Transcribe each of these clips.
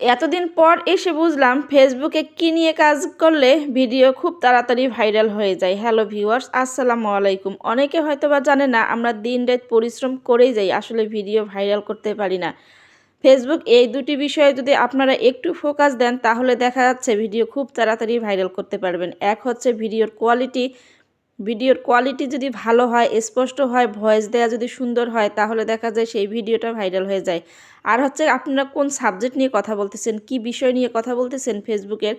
এতদিন পর এসে বুঝলাম ফেসবুকে কী নিয়ে কাজ করলে ভিডিও খুব তাড়াতাড়ি ভাইরাল হয়ে যায়। হ্যালো ভিউয়ার্স, আসসালামু আলাইকুম। অনেকে হয়তো বা জানে না, আমরা দিন রাত পরিশ্রম করেই যাই, আসলে ভিডিও ভাইরাল করতে পারি না। ফেসবুক এই দুটি বিষয়ে যদি আপনারা একটু ফোকাস দেন, তাহলে দেখা যাচ্ছে ভিডিও খুব তাড়াতাড়ি ভাইরাল করতে পারবেন। এক হচ্ছে ভিডিওর কোয়ালিটি ভিডিওর কোয়ালিটি যদি ভালো হয়, স্পষ্ট হয় ভয়েস দেওয়া যদি সুন্দর হয়, তাহলে দেখা যায় সেই ভিডিওটা ভাইরাল হয়ে যায়। আর হচ্ছে আপনারা কোন সাবজেক্ট নিয়ে কথা বলতেছেন, কি বিষয় নিয়ে কথা বলতেছেন ফেসবুকের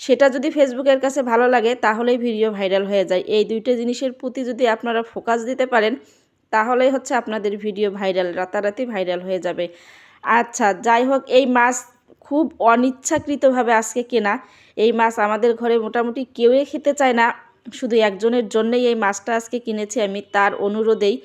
সেটা যদি ফেসবুকের কাছে ভালো লাগে, তাহলেই ভিডিও ভাইরাল হয়ে যায়। এই দুইটা জিনিসের প্রতি যদি আপনারা ফোকাস দিতে পারেন, তাহলেই হচ্ছে আপনাদের ভিডিও ভাইরাল রাতারাতি ভাইরাল হয়ে যাবে। আচ্ছা যাই হোক, এই মাছ খুব অনিচ্ছাকৃতভাবে আজকে কেনা। এই মাছ আমাদের ঘরে মোটামুটি কেউই খেতে চায় না। শুধু একজনের জন্যই এই মাছটা আজকে কিনেছি, আমি তার অনুরোধেই।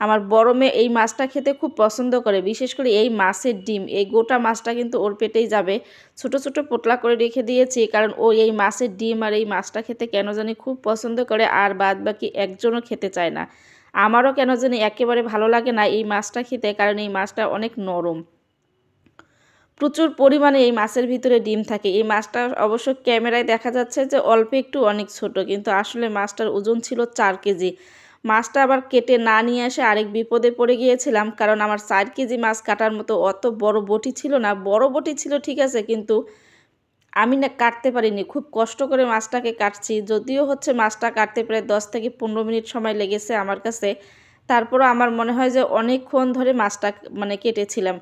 আমার বড় মেয়ে এই মাছটা খেতে খুব পছন্দ করে, বিশেষ করে এই মাছের ডিম। এই গোটা মাছটা কিন্তু ওর পেটেই যাবে। ছোট ছোট পোটলা করে রেখে দিয়েছি, কারণ ও এই মাছের ডিম আর এই মাছটা খেতে কেন জানি খুব পছন্দ করে, আর বাদ বাকি একজনও খেতে চায় না। আমারও কেন জানি একেবারে ভালো লাগে না এই মাছটা খেতে, কারণ এই মাছটা অনেক নরম। প্রচুর পরিমাণে এই মাছের ভিতরে ডিম থাকে। এই মাছটা অবশ্য ক্যামেরায় দেখা যাচ্ছে যে অল্প একটু, অনেক ছোট, কিন্তু আসলে মাছটার ওজন ছিল চার কেজি। মাছটা আবার কেটে না নিয়ে এসে আরেক বিপদে পড়ে গিয়েছিলাম, কারণ আমার চার কেজি মাছ কাটার মতো অত বড় বটি ছিল না। বড় বটি ছিল, ঠিক আছে, কিন্তু আমি না কাটতে পারিনি। খুব কষ্ট করে মাছটাকে কাটছি। যদিও হচ্ছে মাছটা কাটতে প্রায় দশ থেকে পনেরো মিনিট সময় লেগেছে আমার কাছে। তারপরও আমার মনে হয় যে অনেকক্ষণ ধরে মাছটা মানে কেটেছিলাম।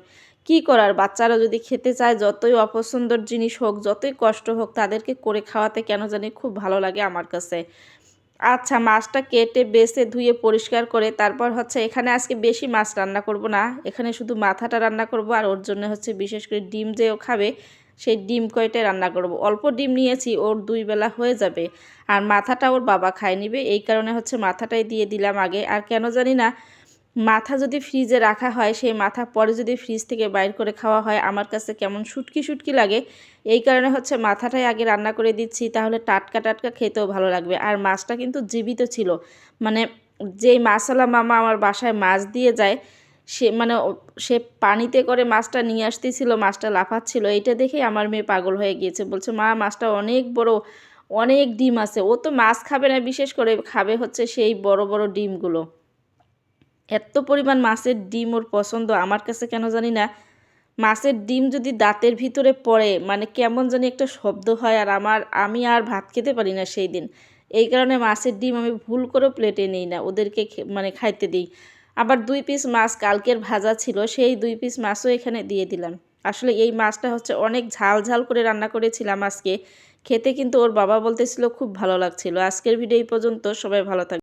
কি করার? বাচ্চারা যদি খেতে চায়, যতই অপছন্দর জিনিস হোক, যতই কষ্ট হোক, তাদেরকে করে খাওয়াতে কেন জানি খুব ভালো লাগে আমার কাছে। আচ্ছা মাছটা কেটে, বেছে, ধুয়ে, পরিষ্কার করে, তারপর হচ্ছে এখানে আজকে বেশি মাছ রান্না করব না। এখানে শুধু মাথাটা রান্না করব আর ওর জন্য হচ্ছে বিশেষ করে ডিম যেও খাবে, সেই ডিম কয়টাই রান্না করব। অল্প ডিম নিয়েছি, ওর দুই বেলা হয়ে যাবে। আর মাথাটা ওর বাবা খায় নিবে, এই কারণে হচ্ছে মাথাটাই দিয়ে দিলাম আগে। আর কেন জানি না মাথা যদি ফ্রিজে রাখা হয়, সেই মাথা পরে যদি ফ্রিজ থেকে বাইর করে খাওয়া হয়, আমার কাছে কেমন শুটকি শুটকি লাগে। এই কারণে হচ্ছে মাথাটাই আগে রান্না করে দিচ্ছি, তাহলে টাটকা টাটকা খেতেও ভালো লাগবে। আর মাছটা কিন্তু জীবিত ছিল। মানে যেই মাছালা মামা আমার বাসায় মাছ দিয়ে যায়, সে মানে সে পানিতে করে মাছটা নিয়ে আসতেছিল, মাছটা লাফাচ্ছিল। এইটা দেখেই আমার মেয়ে পাগল হয়ে গিয়েছে। বলছে, মা, মাছটা অনেক বড়, অনেক ডিম আছে। ও তো মাছ খাবে না, বিশেষ করে খাবে হচ্ছে সেই বড় বড় ডিমগুলো। এত পরিমাণ মাছের ডিম ওর পছন্দ, আমার কাছে কেন জানি না। মাছের ডিম যদি দাঁতের ভিতরে পড়ে মানে কেমন জানি একটা শব্দ হয় আর আমার, আমি আর ভাত খেতে পারি না সেই দিন। এই কারণে মাছের ডিম আমি ভুল করে প্লেটে নিই না, ওদেরকে মানে খাইতে দিই। আবার দুই পিস মাছ কালকের ভাজা ছিল, সেই দুই পিস মাছও এখানে দিয়ে দিলাম। আসলে এই মাছটা হচ্ছে অনেক ঝাল ঝাল করে রান্না করেছিলাম আজকে। খেতে কিন্তু ওর বাবা বলতেছিল খুব ভালো লাগছিল। আজকের ভিডিও এই পর্যন্ত, সবাই ভালো থাকবে